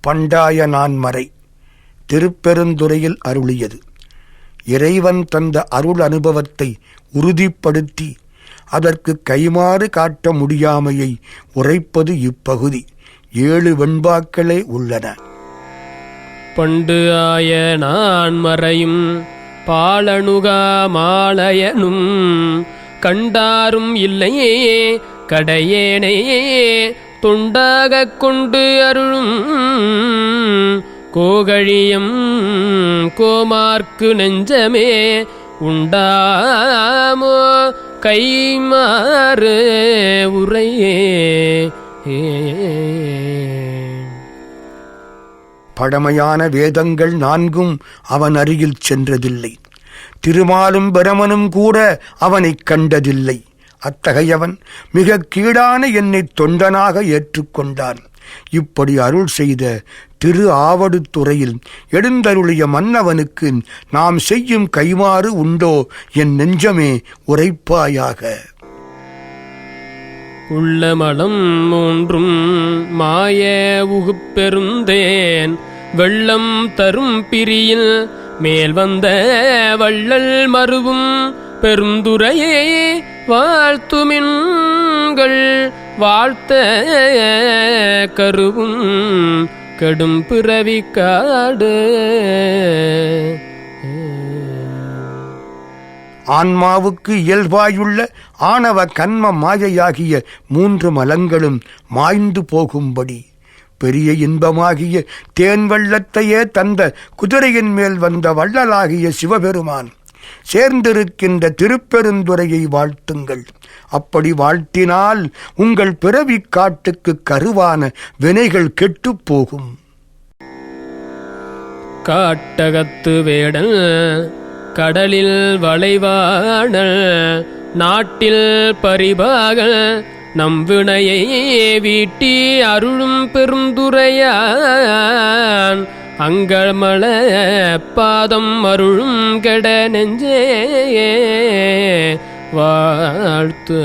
பண்டாய நான்மறை திருப்பெருந்துறையில் அருளியது. இறைவன் தந்த அருள் அனுபவத்தை உறுதிப்படுத்தி அதற்கு கைமாறு காட்ட முடியாமையை உரைப்பது இப்பகுதி. ஏழு வெண்பாக்களே உள்ளன. பண்டு ஆய நான்மறையும் பாலணுகா மாலயனும் கண்டாரும் இல்லையே கடையேனையே தொண்டாகக் கொண்டு அருளும் கோகழியம் கோமார்க்கு நெஞ்சமே உண்டாமோ? கைமாறு உரையே பழமையான வேதங்கள் நான்கும் அவன் அருகில் சென்றதில்லை. திருமாலும் பிரமனும் கூட அவனைக் கண்டதில்லை. அத்தகையவன் மிக கீழான என்னை தொண்டனாக ஏற்றுக்கொண்டான். இப்படி அருள் செய்த திரு ஆவடுத்துறையில் எழுந்தருளிய மன்னவனுக்கு நாம் செய்யும் கைமாறு உண்டோ என் நெஞ்சமே உரைப்பாயாக. உள்ளமலம் மூன்றும் மாய உகுப்பெருந்தேன் வெள்ளம் தரும் பிரியில் மேல் வந்த வள்ளல் மருவும் பெருந்துரையே வாழ்த்துமின்கள் வாழ்த்த கருவும் கடும் பிறவி காடு. ஆன்மாவுக்கு இயல்பாயுள்ள ஆணவ கண்ம மாயையாகிய மூன்று மலங்களும் மாய்ந்து போகும்படி. பெரிய இன்பமாகிய தேன் வெள்ளத்தையே தந்த குதிரையின் மேல் வந்த வள்ளலாகிய சிவபெருமான் சேர்ந்திருக்கின்ற திருப்பெருந்துறையை வாழ்த்துங்கள். அப்படி வாழ்த்தினால் உங்கள் பிறவி காட்டுக்கு கருவான வினைகள் கெட்டுப் போகும். காட்டகத்து வேடல் கடலில் வளைவாடல் நாட்டில் பரிபாகல் நம் வினையை வீட்டி அருளும் பெருந்துரையான். அங்கமள பாதம் அருளும் கெட நெஞ்சே வாழ்த்து.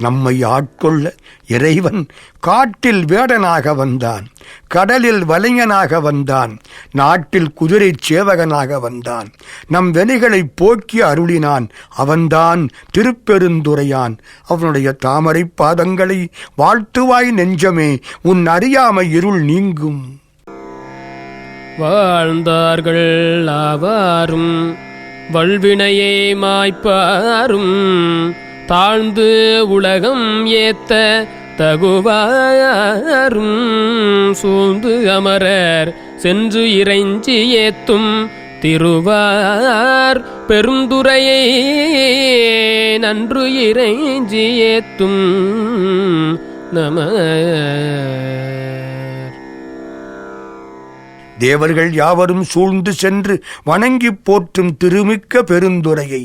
நம்மை ஆட்கொள்ள இறைவன் காட்டில் வேடனாக வந்தான் கடலில் வலைஞனாக வந்தான் நாட்டில் குதிரை சேவகனாக வந்தான். நம் வெனிகளை போக்கி அருளினான் அவன்தான் திருப்பெருந்துரையான். அவனுடைய தாமரை பாதங்களை வாழ்த்துவாய் நெஞ்சமே உன் அறியாமை இருள் நீங்கும். வாழ்ந்தார்கள் ஆவாரும் வல்வினையை மாய்ப்பாரும் தாழ்ந்து உலகம் ஏத்த தகுவாரும் சூழ்ந்து அமரர் சென்று இறைஞ்சி ஏத்தும் திருவார் பெருந்துரையை நன்று இறைஞ்சி ஏத்தும் நம தேவர்கள் யாவரும் சூழ்ந்து சென்று வணங்கிப் போற்றும் திருமிக்க பெருந்துரையை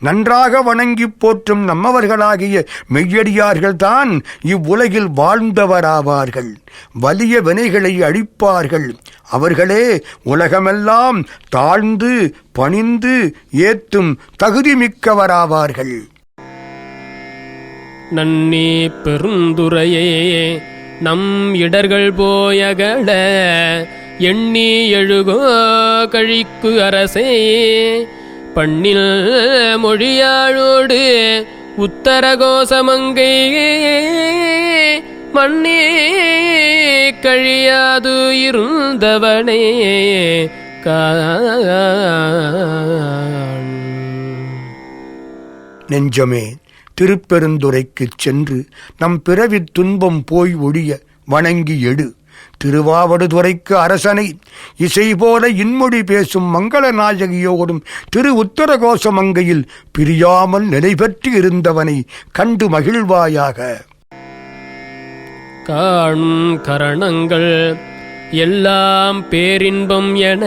நன்றாக வணங்கிப் போற்றும் நம்மவர்களாகிய மெய்யடியார்கள்தான் இவ்வுலகில் வாழ்ந்தவராவார்கள். வலிய வினைகளை அழிப்பார்கள். அவர்களே உலகமெல்லாம் தாழ்ந்து பணிந்து ஏத்தும் தகுதி மிக்கவராவார்கள் நன்னே பெருந்துரையே நம் இடர்கள் போயகட எண்ணி எழுகோ கழிக்கு அரசே பண்ணில் மொழியாழோடு உத்தரகோசமங்கை மண்ணே கழியாது இருந்தவனே நெஞ்சமே திருப்பெருந்துறைக்குச் சென்று நம் பிறவித் துன்பம் போய் ஒழிய வணங்கி எடு. திருவாவடுதுறைக்கு அரசனை இசை போல இன்மொழி பேசும் மங்கள நாயகியோடும் திரு உத்தரகோசமங்கையில் பிரியாமல் நிலைபெற்று இருந்தவனை கண்டு மகிழ்வாயாக. காணும் கரணங்கள் எல்லாம் பேரின்பம் என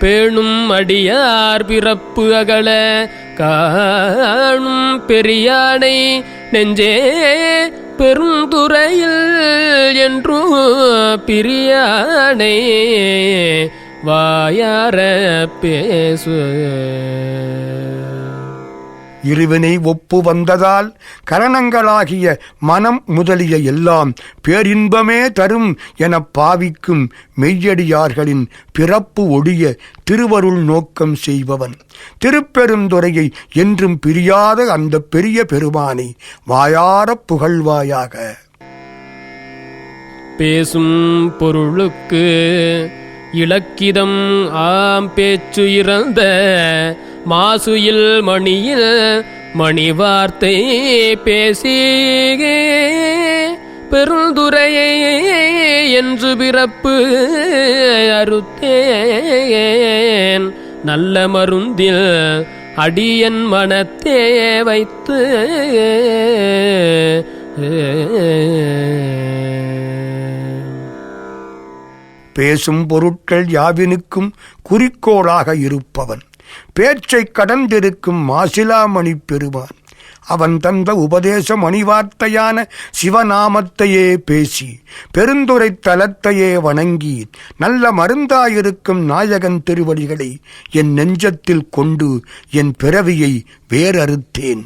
பேணும் அடியார் பிறப்பு அகல. காணும் பெரியானை நெஞ்சே பெருந்துறையில் என்றும் பிரியானை வாயார பேசு. இருவினை ஒப்பு வந்ததால் கரணங்களாகிய மனம் முதலிய எல்லாம் பேரின்பமே தரும் எனப் பாவிக்கும் மெய்யடியார்களின் பிறப்பு ஒடிய திருவருள் நோக்கம் செய்பவன். திருப்பெருந்துறையை என்றும் பிரியாத அந்த பெரிய பெருமானை வாயாரப் புகழ்வாயாக. பேசும் பொருளுக்கு இலக்கிதம் ஆம் பேச்சு இறந்த மாசுயில் மணியில் மணி வார்த்தை பேசி பெருந்துரையே என்று பிறப்பு அறுத்தேன். நல்ல மருந்தில் அடியன் மனத்தே வைத்து பேசும் பொருட்கள் யாவினுக்கும் குறிக்கோளாக இருப்பவன். பேச்சை கடந்திருக்கும் மாசிலாமணி பெறுவான் அவன் தந்த உபதேச மணிவார்த்தையான சிவநாமத்தையே பேசி பெருந்துரை தலத்தையே வணங்கி நல்ல மருந்தாயிருக்கும் நாயகன் திருவடிகளை என் நெஞ்சத்தில் கொண்டு என் பிறவியை வேறறுத்தேன்.